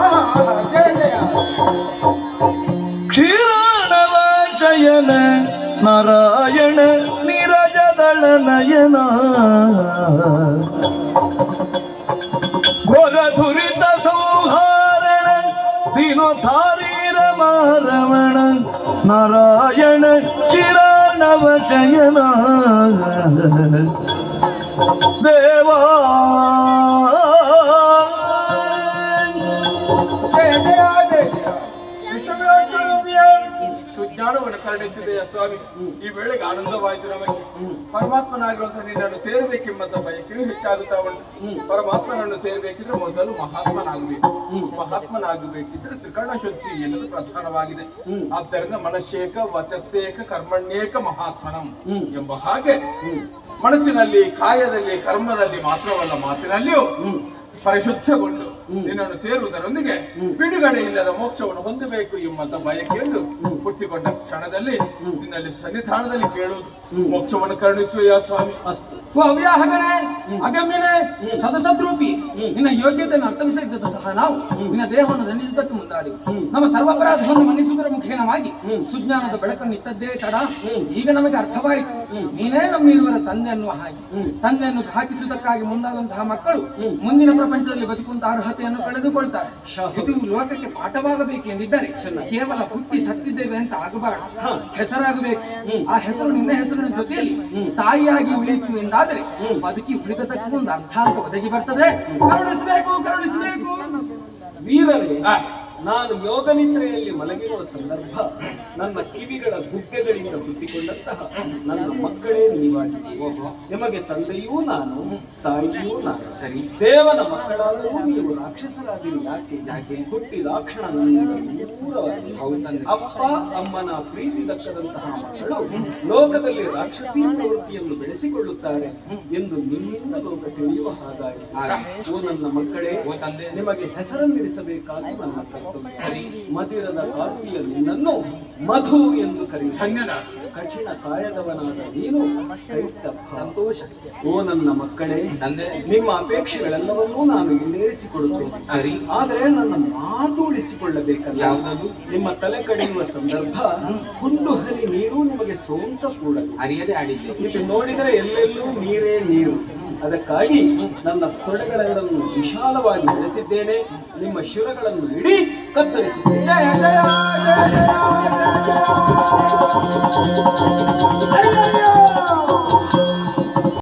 ಆಹಾ, ಆಹಾ, ಜಯ ಜಯ ಕ್ಷೀರಾಣವ ಜಯನ ನಾರಾಯಣ ನೀರಜದಳ ನಯನ ಘೋರ ದುರಿತ ಸಂಹಾರಣ ದಿನೋಧಾರೀರ ಮಾರವಣ ನಾರಾಯಣ ಚಿರಾಣವ ಜಯನ ದೇವಾ ಸುಜ್ಞಾನವನ್ನು ಕರುಣಿಸಿದೆಯ ಸ್ವಾಮಿ ಈ ವೇಳೆಗೆ ಆನಂದವಾಯಿತು ನಮಗೆ ಪರಮಾತ್ಮನಾಗಿರುವಂತಹ ನಿನ್ನನ್ನು ಸೇರಬೇಕೆಂಬಂತ ಬಯಕೆಯೂ ಹೆಚ್ಚಾಗುತ್ತಾ ಉಂಟು ಪರಮಾತ್ಮನನ್ನು ಸೇರಬೇಕಿದ್ರೆ ಮೊದಲು ಮಹಾತ್ಮನಾಗಬೇಕು ಮಹಾತ್ಮನಾಗಬೇಕಿದ್ರೆ ತ್ರಿಕರಣ ಶುದ್ಧಿ ಎನ್ನುವುದು ಪ್ರಧಾನವಾಗಿದೆ ಆದ್ದರಿಂದ ಮನಶೇಖ ವಚಸ್ಸೇಕ ಕರ್ಮಣ್ಯೇಕ ಮಹಾತ್ಮನಂ ಎಂಬ ಹಾಗೆ ಮನಸ್ಸಿನಲ್ಲಿ ಕಾಯದಲ್ಲಿ ಕರ್ಮದಲ್ಲಿ ಮಾತ್ರವಲ್ಲ ಮಾತಿನಲ್ಲಿಯೂ ಪರಿಶುದ್ಧಗೊಂಡು ನಿನ್ನನ್ನು ಸೇರುವುದರೊಂದಿಗೆ ಬಿಡುಗಡೆ ಇಲ್ಲದ ಮೋಕ್ಷವನ್ನು ಹೊಂದಬೇಕು ಎಂಬಂತ ಬಯಕೆಯನ್ನು ಹುಟ್ಟಿಕೊಂಡ ಕ್ಷಣದಲ್ಲಿ ನಿನ್ನಲ್ಲಿ ಸನ್ನಿಧಾನದಲ್ಲಿ ಕೇಳುವುದು. ಮೋಕ್ಷವನ್ನು ಕರುಣಿಸುವ ಸ್ವಾಮಿ? ಓ ಅವ್ಯಾಹಕನೇ ಅಗಮ್ಯನೇ ಸದಸದ್ರೂಪಿ ನಿನ್ನ ಯೋಗ್ಯತೆಯನ್ನು ಅರ್ಥವಿಸಿದ್ದದ್ದು ಸಹ ನಾವು. ನಿನ್ನ ದೇಹವನ್ನು ದಂಡಿಸುವುದಕ್ಕೆ ಮುಂದಾದೆವು. ನಮ್ಮ ಸರ್ವಪರಾಧವನ್ನು ಮನ್ನಿಸುವುದರ ಮುಖೇನವಾಗಿ ಸುಜ್ಞಾನದ ಬೆಳಕನ್ನು ಇಟ್ಟದ್ದೇ ತಡ. ಈಗ ನಮಗೆ ಅರ್ಥವಾಯಿತು. ನೀನೇ ನಮ್ಮ ಇರುವರ ತಂದೆ ಅನ್ನುವ ಹಾಗೆ ತಂದೆಯನ್ನು ಘಾತಿಸುವುದಕ್ಕಾಗಿ ಮುಂದಾದಂತಹ ಮಕ್ಕಳು ಮುಂದಿನ ಪ್ರಪಂಚದಲ್ಲಿ ಬದುಕುವಂತಹ ಅರ್ಹತೆಯನ್ನು ಕಳೆದುಕೊಳ್ತಾರೆ. ಇದು ಲೋಕಕ್ಕೆ ಪಾಠವಾಗಬೇಕು ಎಂದಿದ್ದಾರೆ ಕೇವಲ ಹುಟ್ಟಿ ಸತ್ತಿದ್ದೇವೆ ಅಂತ ಆಗಬಾರದು. ಹೆಸರಾಗಬೇಕು. ಆ ಹೆಸರು ನಿನ್ನ ಹೆಸರಿನ ಜೊತೆಯಲ್ಲಿ ತಾಯಿಯಾಗಿ ಉಳಿಯಿತು ಎಂದಾದರೆ ಬದುಕಿ ಉಳಿದದಕ್ಕೂ ಒಂದು ಅರ್ಥಾಂತ ಒದಗಿ ಬರ್ತದೆ. ಕರುಣಿಸಬೇಕು ಕರುಣಿಸಬೇಕು. ವೀರರೇ ನಾನು ಯೋಗ ನಿದ್ರೆಯಲ್ಲಿ ಮಲಗಿರುವ ಸಂದರ್ಭ ನನ್ನ ಕಿವಿಗಳ ಗುಡ್ಡೆಗಳಿಂದ ಹುಟ್ಟಿಕೊಂಡಂತಹ ನನ್ನ ಮಕ್ಕಳೇ ನೀವಾಗಿದ್ದೀವೋ ನಿಮಗೆ ತಂದೆಯೂ ನಾನು, ತಾಯಿಯೂ ನಾನು. ಸರಿ, ದೇವನ ಮಕ್ಕಳಾದರೂ ನೀವು ರಾಕ್ಷಸರಾಗಿ ಯಾಕೆ? ಯಾಕೆ? ಹುಟ್ಟಿ ರಾಕ್ಷಣ ಅಪ್ಪ, ಅಮ್ಮನ ಪ್ರೀತಿ ದಕ್ಕದಂತಹ ಮಕ್ಕಳು ಲೋಕದಲ್ಲಿ ರಾಕ್ಷಸೀ ಪ್ರವೃತ್ತಿಯನ್ನು ಬೆಳೆಸಿಕೊಳ್ಳುತ್ತಾರೆ ಎಂದು ನಿಮ್ಮಿಂದ ಲೋಕ ತಿಳಿಯುವ ಹಾಗಾಗಿ ಓ ನನ್ನ ಮಕ್ಕಳೇ ನಿಮಗೆ ಹೆಸರನ್ನಿರಿಸಬೇಕಾಗಿ ನನ್ನ ಕರ್ತವ್ಯ ಸರಿ ಮದಿರದ ಕಾಲುವಿಯ ನಿನ್ನನ್ನು ಮಧು ಎಂದು ಕರೆಯುವ ಕಠಿಣ ಕಾಯದವನಾದ ನೀನು. ಸಂತೋಷ ಓ ನನ್ನ ಮಕ್ಕಳೇ ನಿಮ್ಮ ಅಪೇಕ್ಷೆಗಳೆಲ್ಲವನ್ನೂ ನಾನು ಈಡೇರಿಸಿಕೊಡುತ್ತೇನೆ ಸರಿ ಆದರೆ ನನ್ನ ಮಾತು ಉಳಿಸಿಕೊಳ್ಳಬೇಕಲ್ಲ ನಿಮ್ಮ ತಲೆ ಕಡಿಯುವ ಸಂದರ್ಭ ಹುಲ್ಲು ಹರಿ ನೀರು ನಿಮಗೆ ಸೋಂಕ ಕೂಡ ಅರಿಯದೆ ಆಡಿದ್ದೆ ಇಲ್ಲಿ ನೋಡಿದರೆ ಎಲ್ಲೆಲ್ಲೂ ನೀರೇ ನೀರು. ಅದಕ್ಕಾಗಿ ನನ್ನ ತೊಡೆಗಳೆರಡನ್ನು ವಿಶಾಲವಾಗಿ ಬೆಳೆಸಿದ್ದೇನೆ ನಿಮ್ಮ ಶಿರಗಳನ್ನು ಇಡೀ ಕತ್ತರಿಸಿದ್ದೇನೆ.